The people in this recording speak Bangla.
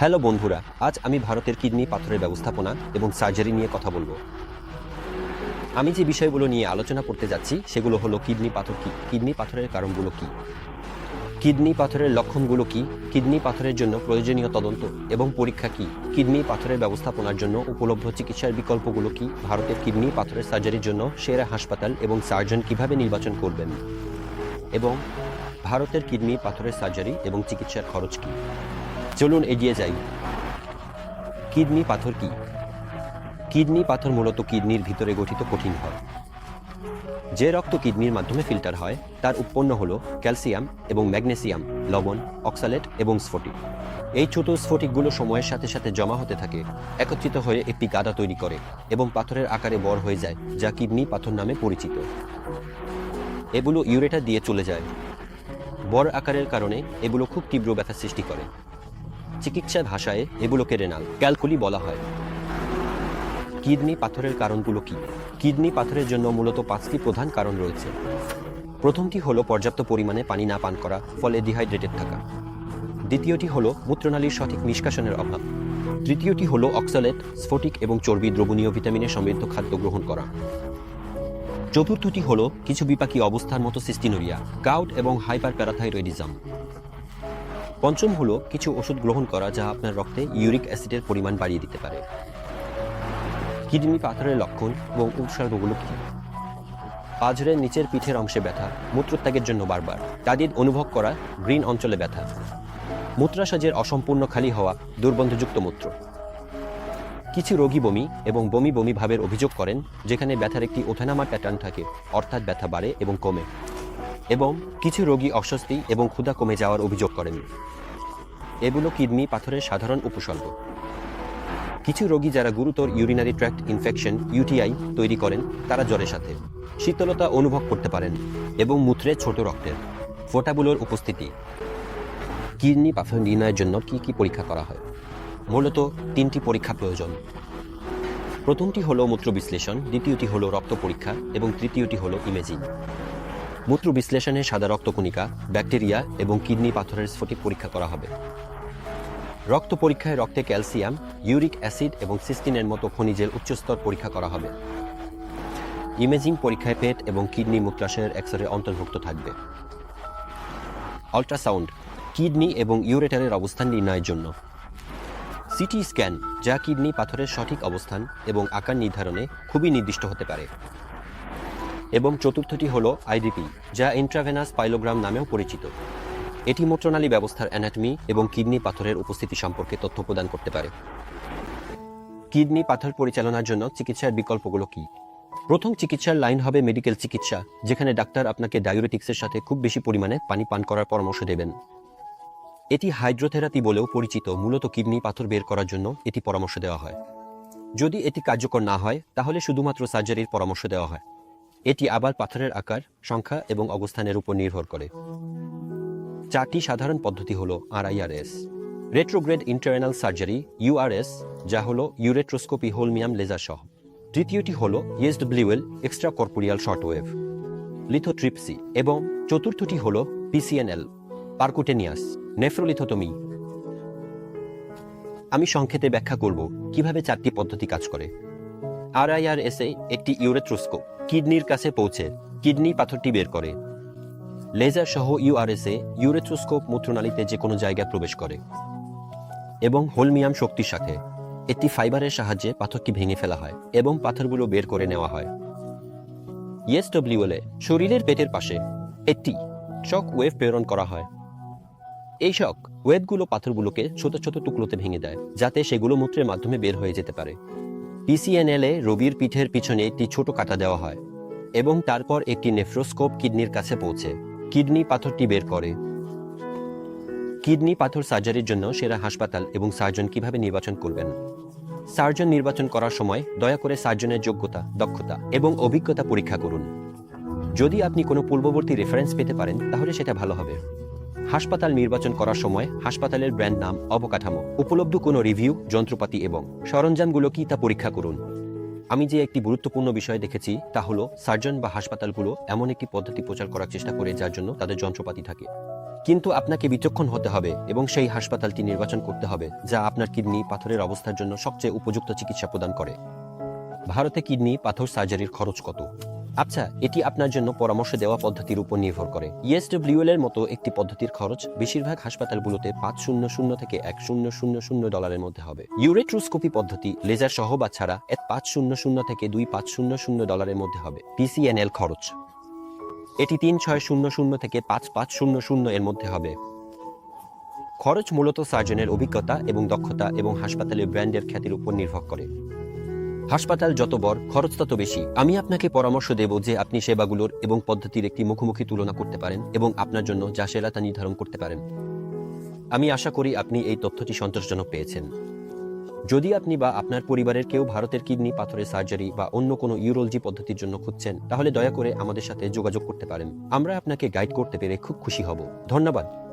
হ্যালো বন্ধুরা, আজ আমি ভারতের কিডনি পাথরের ব্যবস্থাপনা এবং সার্জারি নিয়ে কথা বলব। আমি যে বিষয়গুলো নিয়ে আলোচনা করতে যাচ্ছি, সেগুলো হলো কিডনি পাথর কি, কিডনি পাথরের কারণগুলো কি, কিডনি পাথরের লক্ষণগুলো কি, কিডনি পাথরের জন্য প্রয়োজনীয় তদন্ত এবং পরীক্ষা কি, কিডনি পাথরের ব্যবস্থাপনার জন্য উপলব্ধ চিকিৎসার বিকল্পগুলো কি, ভারতের কিডনি পাথরের সার্জারির জন্য সেরা হাসপাতাল এবং সার্জন কীভাবে নির্বাচন করবেন, এবং ভারতের কিডনি পাথরের সার্জারি এবং চিকিৎসার খরচ কি। চলুন এগিয়ে যাই। কিডনি পাথর কি? কিডনি পাথর মূলত কিডনির ভিতরে গঠিত কঠিন হয়। যে রক্ত কিডনির মাধ্যমে ফিল্টার হয়, তার উৎপন্ন হলো ক্যালসিয়াম এবং ম্যাগনেসিয়াম, লবণ, অক্সালেট এবং স্ফটিক। এই ছোট স্ফটিকগুলো সময়ের সাথে সাথে জমা হতে থাকে, একত্রিত হয়ে একটি গাদা তৈরি করে এবং পাথরের আকারে বড় হয়ে যায়, যা কিডনি পাথর নামে পরিচিত। এগুলো ইউরেটা দিয়ে চলে যায়। বড় আকারের কারণে এগুলো খুব তীব্র ব্যথা সৃষ্টি করে। চিকিৎসা ভাষায় এগুলোকে রেনাল ক্যালকুলি বলা হয়। কিডনি পাথরের কারণগুলো কি? কিডনি পাথরের জন্য মূলত পাঁচটি প্রধান কারণ রয়েছে। প্রথমটি হলো পর্যাপ্ত পরিমাণে পানি না পান করা, ফলে ডিহাইড্রেটেড থাকা। দ্বিতীয়টি হলো মূত্রনালীর সঠিক নিষ্কাশনের অভাব। তৃতীয়টি হলো অক্সালেট স্ফটিক এবং চর্বি দ্রবণীয় ভিটামিনে সমৃদ্ধ খাদ্য গ্রহণ করা। চতুর্থটি হলো কিছু বিপাকী অবস্থার মতো সিস্টিনোরিয়া গাউট এবং হাইপার প্যারাথাইরয়েডিজম পঞ্চম হলো কিছু ওষুধ গ্রহণ করা যা আপনার রক্তে ইউরিক অ্যাসিডের পরিমাণ বাড়িয়ে দিতে পারে। কিডনি পাথরের লক্ষণ এবং উপসর্গগুলো কি? পাঁজরের নিচের পিঠের অংশে ব্যথা, মূত্রত্যাগের জন্য বারবার, তাদের অনুভব করা গ্রিন অঞ্চলে ব্যথা মূত্রাশাজের অসম্পূর্ণ খালি হওয়া দুর্গন্ধযুক্ত মূত্র। কিছু রোগী বমি এবং বমি বমি ভাবের অভিযোগ করেন, যেখানে ব্যথার একটি ওঠানামা প্যাটার্ন থাকে, অর্থাৎ ব্যথা বাড়ে এবং কমে। এবং কিছু রোগী অস্বস্তি এবং ক্ষুধা কমে যাওয়ার অভিযোগ করেন। এগুলো কিডনি, পাথরের সাধারণ উপসর্গ। কিছু রোগী যারা গুরুতর ইউরিনারি ট্র্যাক্ট ইনফেকশন ইউটিআই তৈরি করেন, তারা জ্বরের সাথে। শীতলতা অনুভব করতে পারেন এবং মূত্রে ছোট রক্তের ফোঁটাগুলোর উপস্থিতি। কিডনি পাথর নির্ণয়ের জন্য কি কি পরীক্ষা করা হয়? মূলত তিনটি পরীক্ষা প্রয়োজন। প্রথমটি হলো মূত্র বিশ্লেষণ দ্বিতীয়টি হলো রক্ত পরীক্ষা এবং তৃতীয়টি হলো ইমেজিং। মূত্র বিশ্লেষণে সাদা রক্তকণিকা, ব্যাকটেরিয়া এবং কিডনি পাথরের স্ফটিক পরীক্ষা করা হবে। রক্ত পরীক্ষায় রক্তে ক্যালসিয়াম, ইউরিক অ্যাসিড এবং সিস্টিনের মতো খনিজের উচ্চস্তর পরীক্ষা করা হবে। ইমেজিং পরীক্ষায় পেট এবং কিডনি মূত্রাশয়ের এক্সরে অন্তর্ভুক্ত থাকবে। আল্ট্রাসাউন্ড, কিডনি এবং ইউরেটারের অবস্থান নির্ণয়ের জন্য। সিটি স্ক্যান, যা কিডনি পাথরের সঠিক অবস্থান এবং আকার নির্ধারণে খুবই নির্দিষ্ট হতে পারে। এবং চতুর্থটি হল আইডিপি যা ইন্ট্রাভেনাস পাইলোগ্রাম নামেও পরিচিত। এটি মূত্রনালী ব্যবস্থার অ্যানাটমি এবং কিডনি পাথরের উপস্থিতি সম্পর্কে তথ্য প্রদান করতে পারে। কিডনি পাথর পরিচালনার জন্য চিকিৎসার বিকল্পগুলো কি? প্রথম চিকিৎসার লাইন হবে মেডিকেল চিকিৎসা, যেখানে ডাক্তার আপনাকে ডায়োরেটিক্সের সাথে খুব বেশি পরিমাণে পানি পান করার পরামর্শ দেবেন। এটি হাইড্রোথেরাপি বলেও পরিচিত, মূলত কিডনি পাথর বের করার জন্য এটি পরামর্শ দেওয়া হয়। যদি এটি কার্যকর না হয়, তাহলে শুধুমাত্র সার্জারির পরামর্শ দেওয়া হয়। এটি আবার পাথরের আকার, সংখ্যা এবং অবস্থানের উপর নির্ভর করে। চারটি সাধারণ পদ্ধতি হল RIRS retrograde internal surgery URS যা হল ইউরেট্রোস্কোপি হোলমিয়াম লেজার সহ। তৃতীয়টি হল ESWL extra corporeal shortwave lithotripsy এবং চতুর্থটি হল পিসিএনএল পার্কুটেনিয়াস নেফ্রোলিথোটমি আমি সংক্ষেপে ব্যাখ্যা করব কীভাবে চারটি পদ্ধতি কাজ করে। আরআইআরএসএ একটি ইউরেট্রোস্কোপ কিডনির কাছে পৌঁছে কিডনি পাথরটি বের করে। লেজার সহ ইউআরএসএ ইউরেথ্রোস্কোপ মূত্রনালীতে যে কোনো জায়গায় প্রবেশ করে এবং হোলমিয়াম শক্তির সাথে একটি ফাইবারের সাহায্যে পাথরটি ভেঙে ফেলা হয় এবং পাথরগুলো বের করে নেওয়া হয়। ইয়েস ইএসডব্লিউএলে শরীরের পেটের পাশে একটি শক ওয়েভ প্রেরণ করা হয়। এই শক ওয়েভগুলো পাথরগুলোকে ছোট ছোট টুকরোতে ভেঙে দেয় যাতে সেগুলো মূত্রের মাধ্যমে বের হয়ে যেতে পারে। পিসিএনএলে রোগীর পিঠের পিছনে একটি ছোট কাটা দেওয়া হয় এবং তারপর একটি নেফ্রোস্কোপ কিডনির কাছে পৌঁছে। কিডনি পাথরটি বের করে। কিডনি পাথর সার্জারির জন্য সেরা হাসপাতাল এবং সার্জন কীভাবে নির্বাচন করবেন? সার্জন নির্বাচন করার সময় দয়া করে সার্জনের যোগ্যতা, দক্ষতা এবং অভিজ্ঞতা পরীক্ষা করুন। যদি আপনি কোনো পূর্ববর্তী রেফারেন্স পেতে পারেন, তাহলে সেটা ভালো হবে। হাসপাতাল নির্বাচন করার সময় হাসপাতালের ব্র্যান্ড নাম অবকাঠামো। উপলব্ধ কোনো রিভিউ, যন্ত্রপাতি এবং সরঞ্জামগুলো কি তা পরীক্ষা করুন। আমি যে একটি গুরুত্বপূর্ণ বিষয় দেখেছি তা হলো সার্জন বা হাসপাতালগুলো এমন একটি পদ্ধতি প্রচার করার চেষ্টা করে যার জন্য তাদের যন্ত্রপাতি থাকে। কিন্তু আপনাকে বিচক্ষণ হতে হবে এবং সেই হাসপাতালটি নির্বাচন করতে হবে যা আপনার কিডনি পাথরের অবস্থার জন্য সবচেয়ে উপযুক্ত চিকিৎসা প্রদান করে। ভারতে কিডনি পাথর সার্জারির খরচ কত? আচ্ছা এটি আপনার জন্য পরামর্শ দেওয়া পদ্ধতির উপর নির্ভর করে। ইএসডব্লিউএল এর মতো একটি পদ্ধতির খরচ বেশিরভাগ হাসপাতালগুলোতে পাঁচ শূন্য শূন্য থেকে এক শূন্য শূন্য শূন্য ডলারের মধ্যে হবে। ইউরেট্রোস্কোপি পদ্ধতি লেজার সহ বা ছাড়া এক পাঁচ শূন্য শূন্য থেকে দুই পাঁচ শূন্য শূন্য ডলারের মধ্যে হবে পিসিএনএল খরচ। এটি তিন ছয় শূন্য শূন্য থেকে পাঁচ পাঁচ শূন্য শূন্য এর মধ্যে হবে। খরচ মূলত সার্জনের অভিজ্ঞতা এবং দক্ষতা এবং হাসপাতালের ব্র্যান্ডের খ্যাতির উপর নির্ভর করে। হাসপাতাল যত বড়, খরচ তত বেশি। আমি আপনাকে পরামর্শ দেব যে আপনি সেবাগুলোর এবং পদ্ধতির একটি মুখোমুখি তুলনা করতে পারেন এবং আপনার জন্য যা সেরা তা নির্ধারণ করতে পারেন। আমি আশা করি আপনি এই তথ্যটি সন্তোষজনক পেয়েছেন। যদি আপনি বা আপনার পরিবারের কেউ ভারতের কিডনি, পাথরের সার্জারি বা অন্য কোনো ইউরোলজি পদ্ধতির জন্য খুঁজছেন, তাহলে দয়া করে আমাদের সাথে যোগাযোগ করতে পারেন। আমরা আপনাকে গাইড করতে পেরে খুব খুশি হব। ধন্যবাদ।